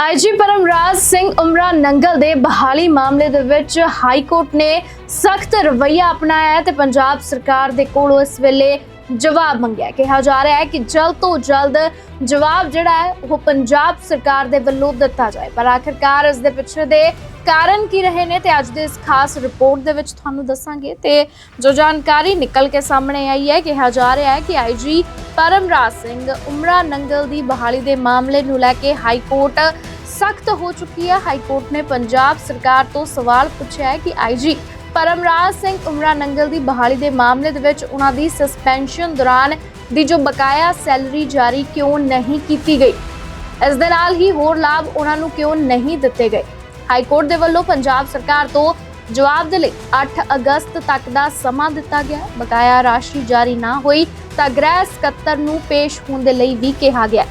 IG Paramraj Singh Umranangal ਦੇ ਬਹਾਲੀ ਮਾਮਲੇ ਦੇ ਵਿੱਚ ਹਾਈ ਕੋਰਟ ਨੇ ਸਖਤ ਰਵੱਈਆ ਅਪਣਾਇਆ ਹੈ ਤੇ ਪੰਜਾਬ ਸਰਕਾਰ ਦੇ ਕੋਲੋਂ ਇਸ ਵੇਲੇ ਜਵਾਬ ਮੰਗਿਆ। ਕਿਹਾ ਜਾ ਰਿਹਾ ਹੈ ਕਿ ਜਲਦ ਤੋਂ ਜਲਦ ਜਵਾਬ ਜਿਹੜਾ ਹੈ, ਉਹ ਪੰਜਾਬ ਸਰਕਾਰ ਦੇ ਵੱਲੋਂ ਦਿੱਤਾ ਜਾਏ। ਪਰ ਆਖਿਰਕਾਰ ਇਸ ਦੇ ਪਿੱਛੇ ਦੇ ਕਾਰਨ ਕੀ ਰਹੇ ਨੇ ਤੇ ਅੱਜ ਦੇ ਇਸ ਖਾਸ ਰਿਪੋਰਟ ਦੇ ਵਿੱਚ ਤੁਹਾਨੂੰ ਦੱਸਾਂਗੇ। ਤੇ ਜੋ ਜਾਣਕਾਰੀ ਨਿਕਲ ਕੇ ਸਾਹਮਣੇ ਆਈ ਹੈ, ਕਿਹਾ ਜਾ ਰਿਹਾ ਹੈ ਕਿ ਆਈਜੀ ਪਰਮਰਾਜ ਸਿੰਘ ਉਮਰਾ ਨੰਗਲ ਦੀ ਬਹਾਲੀ ਦੇ ਮਾਮਲੇ ਨੂੰ ਲੈ ਕੇ ਹਾਈ ਕੋਰਟ ਸਖਤ ਹੋ ਚੁੱਕੀ ਹੈ। ਹਾਈ ਕੋਰਟ ਨੇ ਪੰਜਾਬ ਸਰਕਾਰ ਤੋਂ ਸਵਾਲ ਪੁੱਛਿਆ ਹੈ ਕਿ ਆਈਜੀ ਪਰਮਰਾਜ ਸਿੰਘ ਉਮਰਾ ਨੰਗਲ ਦੀ ਬਹਾਲੀ ਦੇ ਮਾਮਲੇ ਦੇ ਵਿੱਚ ਉਹਨਾਂ ਦੀ ਸਸਪੈਂਸ਼ਨ ਦੌਰਾਨ ਦੀ ਜੋ ਬਕਾਇਆ ਸੈਲਰੀ ਜਾਰੀ ਕਿਉਂ ਨਹੀਂ ਕੀਤੀ ਗਈ? ਇਸ ਦੇ ਨਾਲ ਹੀ ਹੋਰ ਲਾਭ ਉਹਨਾਂ ਨੂੰ ਕਿਉਂ ਨਹੀਂ ਦਿੱਤੇ ਗਏ? ਹਾਈ ਕੋਰਟ ਦੇ ਵੱਲੋਂ ਪੰਜਾਬ ਸਰਕਾਰ ਤੋਂ ਜਵਾਬ ਦੇ ਲਈ 8 ਅਗਸਤ ਤੱਕ ਦਾ ਸਮਾਂ ਦਿੱਤਾ ਗਿਆ। ਬਕਾਇਆ ਰਾਸ਼ੀ ਜਾਰੀ ਨਾ ਹੋਈ ਤਾਂ ਗ੍ਰਹਿ ਸਕੱਤਰ ਨੂੰ ਪੇਸ਼ ਹੋਣ ਦੇ ਲਈ ਵੀ ਕਿਹਾ ਗਿਆ।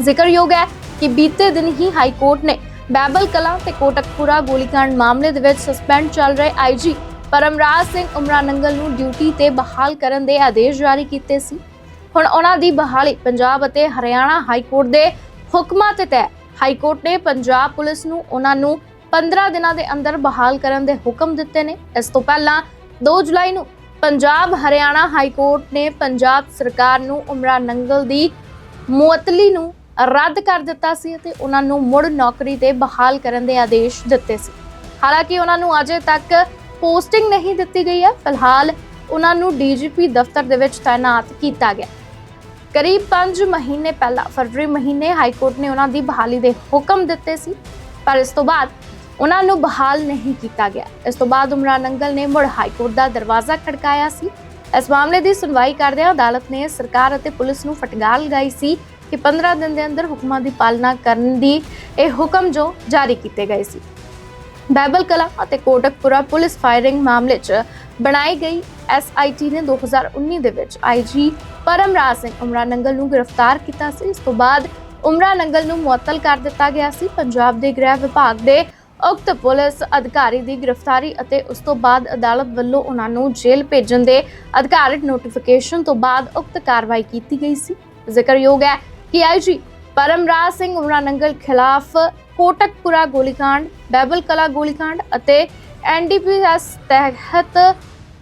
ਜ਼ਿਕਰਯੋਗ ਹੈ ਕਿ ਬੀਤੇ ਦਿਨ ਹੀ ਹਾਈ ਕੋਰਟ ਨੇ ਬੈਬਲ ਕਲਾਂ ਤੇ ਕੋਟਕਪੂਰਾ ਗੋਲੀकांड ਮਾਮਲੇ ਦੇ ਵਿੱਚ ਸਸਪੈਂਡ ਚੱਲ ਰਹੇ ਆਈਜੀ ਪਰਮਰਾਜ ਸਿੰਘ ਉਮਰਾ ਨੂੰ ਡਿਊਟੀ ਤੇ ਬਹਾਲ ਕਰਨ ਦੇ ਆਦੇਸ਼ ਜਾਰੀ ਕੀਤੇ ਸੀ। ਹੁਣ ਉਹਨਾਂ ਦੀ ਬਹਾਲੀ ਪੰਜਾਬ ਅਤੇ ਹਰਿਆਣਾ ਹਾਈ ਕੋਰਟ ਦੇ ਹੁਕਮਾਂ ਤੇ ਤਹਿ ਹਾਈ ਕੋਰਟ ਨੇ ਪੰਜਾਬ ਪੁਲਿਸ ਨੂੰ ਉਹਨਾਂ ਨੂੰ 15 ਦਿਨਾਂ ਦੇ ਅੰਦਰ ਬਹਾਲ ਕਰਨ ਦੇ ਹੁਕਮ ਦਿੱਤੇ ਨੇ। ਇਸ ਤੋਂ ਪਹਿਲਾਂ 2 ਜੁਲਾਈ ਨੂੰ ਪੰਜਾਬ ਹਰਿਆਣਾ ਹਾਈ ਕੋਰਟ ਨੇ ਪੰਜਾਬ ਸਰਕਾਰ ਨੂੰ ਉਮਰਾਨੰਗਲ ਦੀ ਮੁਅਤਲੀ ਨੂੰ ਰੱਦ ਕਰ ਦਿੱਤਾ ਸੀ ਅਤੇ ਉਹਨਾਂ ਨੂੰ ਮੁੜ ਨੌਕਰੀ ਤੇ ਬਹਾਲ ਕਰਨ ਦੇ ਆਦੇਸ਼ ਦਿੱਤੇ ਸੀ। ਹਾਲਾਂਕਿ ਉਹਨਾਂ ਨੂੰ ਅਜੇ ਤੱਕ ਪੋਸਟਿੰਗ ਨਹੀਂ ਦਿੱਤੀ ਗਈ ਹੈ। ਫਿਲਹਾਲ ਉਹਨਾਂ ਨੂੰ ਡੀਜੀਪੀ ਦਫ਼ਤਰ ਦੇ ਵਿੱਚ ਤਾਇਨਾਤ ਕੀਤਾ ਗਿਆ। ਕਰੀਬ 5 ਮਹੀਨੇ ਪਹਿਲਾਂ, ਫਰਵਰੀ ਮਹੀਨੇ ਹਾਈ ਕੋਰਟ ਨੇ ਉਹਨਾਂ ਦੀ ਬਹਾਲੀ ਦੇ ਹੁਕਮ ਦਿੱਤੇ ਸੀ, ਪਰ ਇਸ ਤੋਂ ਬਾਅਦ ਉਹਨਾਂ ਨੂੰ ਬਹਾਲ ਨਹੀਂ ਕੀਤਾ ਗਿਆ। ਇਸ ਤੋਂ ਬਾਅਦ ਉਮਰਾਨ ਨੰਗਲ ਨੇ ਮੁੜ ਹਾਈ ਕੋਰਟ ਦਾ ਦਰਵਾਜ਼ਾ ਖੜਕਾਇਆ ਸੀ। ਇਸ ਮਾਮਲੇ ਦੀ ਸੁਣਵਾਈ ਕਰਦਿਆਂ ਅਦਾਲਤ ਨੇ ਸਰਕਾਰ ਅਤੇ ਪੁਲਿਸ ਨੂੰ ਫਟਕਾਰ ਲਗਾਈ ਸੀ। ਕਿ 15 ਦਿਨ ਦੇ ਅੰਦਰ ਹੁਕਮਾਂ ਦੀ ਪਾਲਣਾ ਕਰਨ ਦੀ ਇਹ ਹੁਕਮ ਜੋ ਜਾਰੀ ਕੀਤੇ ਗਏ ਸੀ। ਬਾਈਬਲ ਕਲਾ ਅਤੇ ਕੋਟਕਪੁਰਾ ਪੁਲਿਸ ਫਾਇਰਿੰਗ ਮਾਮਲੇ 'ਚ ਬਣਾਈ ਗਈ ਐਸਆਈਟੀ ਨੇ 2019 ਦੇ ਵਿੱਚ ਆਈਜੀ ਪਰਮਰਾਜ ਸਿੰਘ ਉਮਰਾ ਨੰਗਲ ਨੂੰ ਗ੍ਰਿਫਤਾਰ ਕੀਤਾ ਸੀ। ਇਸ ਤੋਂ ਬਾਅਦ ਉਮਰਾ ਨੰਗਲ ਨੂੰ ਮੁਅੱਤਲ ਕਰ ਦਿੱਤਾ ਗਿਆ ਸੀ। ਪੰਜਾਬ ਦੇ ਗ੍ਰਹਿ ਵਿਭਾਗ ਦੇ ਉਕਤ ਪੁਲਿਸ ਅਧਿਕਾਰੀ ਦੀ ਗ੍ਰਿਫਤਾਰੀ ਅਤੇ ਉਸ ਤੋਂ ਬਾਅਦ ਅਦਾਲਤ ਵੱਲੋਂ ਉਹਨਾਂ ਨੂੰ ਜੇਲ੍ਹ ਭੇਜਣ ਦੇ ਅਧਿਕਾਰਤ ਨੋਟੀਫਿਕੇਸ਼ਨ ਤੋਂ ਬਾਅਦ ਉਕਤ ਕਾਰਵਾਈ ਕੀਤੀ ਗਈ ਸੀ। ਜ਼ਿਕਰਯੋਗ ਹੈ ਕਿ ਆਈਜੀ ਪਰਮਰਾਜ ਸਿੰਘ ਉਮਰਾਨੰਗਲ ਖਿਲਾਫ ਕੋਟਕਪੁਰਾ ਗੋਲੀकांड ਬੈਬਲ ਕਲਾ ਗੋਲੀकांड ਅਤੇ ਐਨਡੀਪੀਐਸ ਤਹਿਤ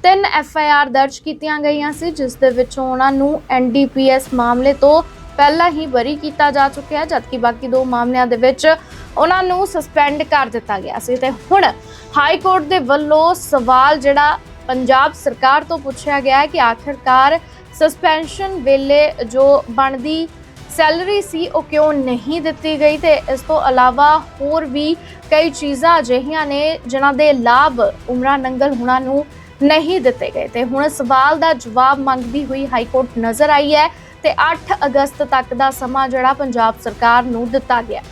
ਤਿੰਨ ਐਫਆਈਆਰ ਦਰਜ ਕੀਤੀਆਂ ਗਈਆਂ ਸੀ, ਜਿਸ ਦੇ ਵਿੱਚੋਂ ਉਹਨਾਂ ਨੂੰ ਐਨਡੀਪੀਐਸ ਮਾਮਲੇ ਤੋਂ ਪਹਿਲਾਂ ਹੀ ਬਰੀ ਕੀਤਾ ਜਾ ਚੁੱਕਿਆ, ਜਦਕਿ ਬਾਕੀ ਦੋ ਮਾਮਲਿਆਂ ਦੇ ਵਿੱਚ ਉਹਨਾਂ ਨੂੰ ਸਸਪੈਂਡ ਕਰ ਦਿੱਤਾ ਗਿਆ ਸੀ। ਤੇ ਹੁਣ ਹਾਈ ਕੋਰਟ ਦੇ ਵੱਲੋਂ ਸਵਾਲ ਜਿਹੜਾ ਪੰਜਾਬ ਸਰਕਾਰ ਤੋਂ ਪੁੱਛਿਆ ਗਿਆ ਹੈ ਕਿ ਆਖਿਰਕਾਰ ਸਸਪੈਂਸ਼ਨ ਵੇਲੇ ਜੋ ਬਣਦੀ ਸੈਲਰੀ ਸੀ ਉਹ ਕਿਉਂ ਨਹੀਂ ਦਿੱਤੀ ਗਈ ਤੇ ਇਸ ਤੋਂ ਇਲਾਵਾ ਹੋਰ ਵੀ ਕਈ ਚੀਜ਼ਾਂ ਅਜਿਹੀਆਂ ਨੇ ਜਿਨ੍ਹਾਂ ਦੇ ਲਾਭ ਉਮਰਾ ਨੰਗਲ ਹੁਣਾਂ ਨੂੰ ਨਹੀਂ ਦਿੱਤੇ ਗਏ ਤੇ ਹੁਣ ਸਵਾਲ ਦਾ ਜਵਾਬ ਮੰਗਦੀ ਹੋਈ ਹਾਈ ਕੋਰਟ ਨਜ਼ਰ ਆਈ ਹੈ ਤੇ 8 ਅਗਸਤ ਤੱਕ ਦਾ ਸਮਾਂ ਜਿਹੜਾ ਪੰਜਾਬ ਸਰਕਾਰ ਨੂੰ ਦਿੱਤਾ ਗਿਆ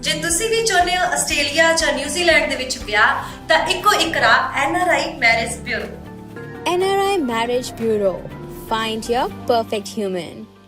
ਜੇ ਤੁਸੀਂ ਵੀ ਚਾਹੁੰਦੇ ਹੋ ਆਸਟ੍ਰੇਲੀਆ ਜਾਂ ਨਿਊਜ਼ੀਲੈਂਡ ਦੇ ਵਿੱਚ ਵਿਆਹ ਤਾਂ ਇੱਕੋ ਇੱਕ ਰਾਹ NRI marriage bureau NRI Marriage Bureau. Find your perfect human.